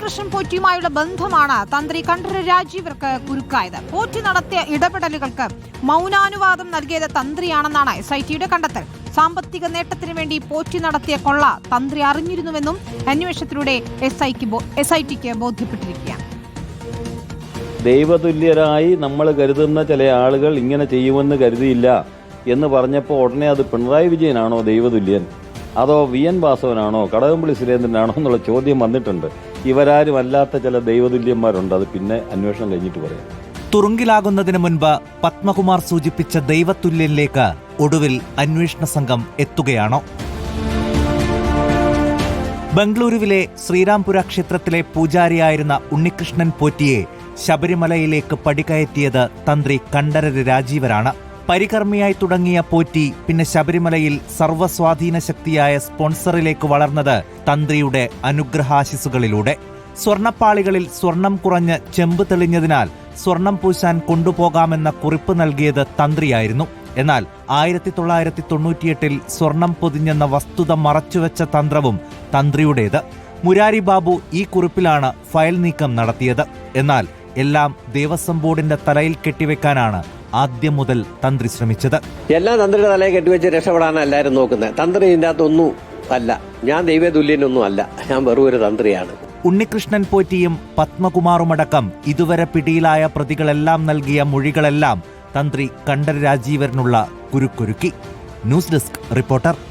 ഉണ്ണികൃഷ്ണൻ പോറ്റിയുമായുള്ള ബന്ധമാണ് തന്ത്രി കണ്ഠര രാജീവർക്ക് കുരുക്കായത്. പോറ്റി നടത്തിയ ഇടപെടലുകൾക്ക് മൗനാനുവാദം നൽകിയത് തന്ത്രിയാണെന്നാണ് എസ് ഐ ടിയുടെ കണ്ടെത്തൽ. സാമ്പത്തിക നേട്ടത്തിന് വേണ്ടി പോറ്റി നടത്തിയ കൊള്ള തന്ത്രി അറിഞ്ഞിരുന്നുവെന്നും അന്വേഷണത്തിലൂടെ എസ് ഐക്ക് എസ് ഐ ടിക്ക് ബോധ്യപ്പെട്ടിരിക്കുകയാണ്. ദൈവതുല്യരായി നമ്മൾ കരുതുന്ന ചില ആളുകൾ ഇങ്ങനെ ചെയ്യുമെന്ന് കരുതിയില്ല എന്ന് പറഞ്ഞപ്പോൾ ഉടനെ അത് പിണറായി വിജയനാണോ ദൈവതുല്യൻ? അതോ വി എൻ വാസവനാണോ കടകംപള്ളി സുരേന്ദ്രനാണോ എന്നുള്ള ചോദ്യം വന്നിട്ടുണ്ട്. ഇവരാരും അല്ലാത്ത ചില ദൈവതുല്യന്മാരുണ്ട്. അത് പിന്നെ അന്വേഷണം കഴിഞ്ഞിട്ട് പറയാം. തുറുങ്കിലാകുന്നതിന് മുൻപ് പത്മകുമാർ സൂചിപ്പിച്ച ദൈവതുല്യനിലേക്ക് ഒടുവിൽ അന്വേഷണ സംഘം എത്തുകയാണോ? ബംഗളൂരുവിലെ ശ്രീരാംപുര ക്ഷേത്രത്തിലെ പൂജാരിയായിരുന്ന ഉണ്ണികൃഷ്ണൻ പോറ്റിയെ ശബരിമലയിലേക്ക് പടികയറ്റിയത് തന്ത്രി കണ്ഠരര് രാജീവരാണ്. പരികർമ്മിയായി തുടങ്ങിയ പോറ്റി പിന്നെ ശബരിമലയിൽ സർവസ്വാധീന ശക്തിയായ സ്പോൺസറിലേക്ക് വളർന്നത് തന്ത്രിയുടെ അനുഗ്രഹാശിസുകളിലൂടെ. സ്വർണപ്പാളികളിൽ സ്വർണം കുറഞ്ഞ് ചെമ്പ് തെളിഞ്ഞതിനാൽ സ്വർണം പൂശാൻ കൊണ്ടുപോകാമെന്ന കുറിപ്പ് നൽകിയത് തന്ത്രിയായിരുന്നു. എന്നാൽ ആയിരത്തി തൊള്ളായിരത്തി തൊണ്ണൂറ്റിയെട്ടിൽ സ്വർണം പൊതിഞ്ഞെന്ന വസ്തുത മറച്ചുവെച്ച തന്ത്രവും തന്ത്രിയുടേത്. മുരാരി ബാബു ഈ കുറിപ്പിലാണ് ഫയൽ നീക്കം നടത്തിയത്. എന്നാൽ എല്ലാം ദേവസ്വം ബോർഡിന്റെ തലയിൽ കെട്ടിവെക്കാനാണ് ആദ്യം മുതൽ തന്ത്രി ശ്രമിച്ചത്. എല്ലാ തന്ത്രിയുടെ തലയെ കെട്ടിവെച്ച് രക്ഷപ്പെടാനാണ് എല്ലാവരും നോക്കുന്നത്. തന്ത്രി ഇതിന്റെ അകത്തൊന്നും അല്ല. ഞാൻ ദൈവതുല്യനൊന്നും അല്ല. ഞാൻ വെറും ഒരു തന്ത്രിയാണ്. ഉണ്ണികൃഷ്ണൻ പോറ്റിയും പത്മകുമാറുമടക്കം ഇതുവരെ പിടിയിലായ പ്രതികളെല്ലാം നൽകിയ മൊഴികളെല്ലാം തന്ത്രി കണ്ഠര രാജീവരനുള്ള കുരുക്കൊരുക്കി. News desk reporter.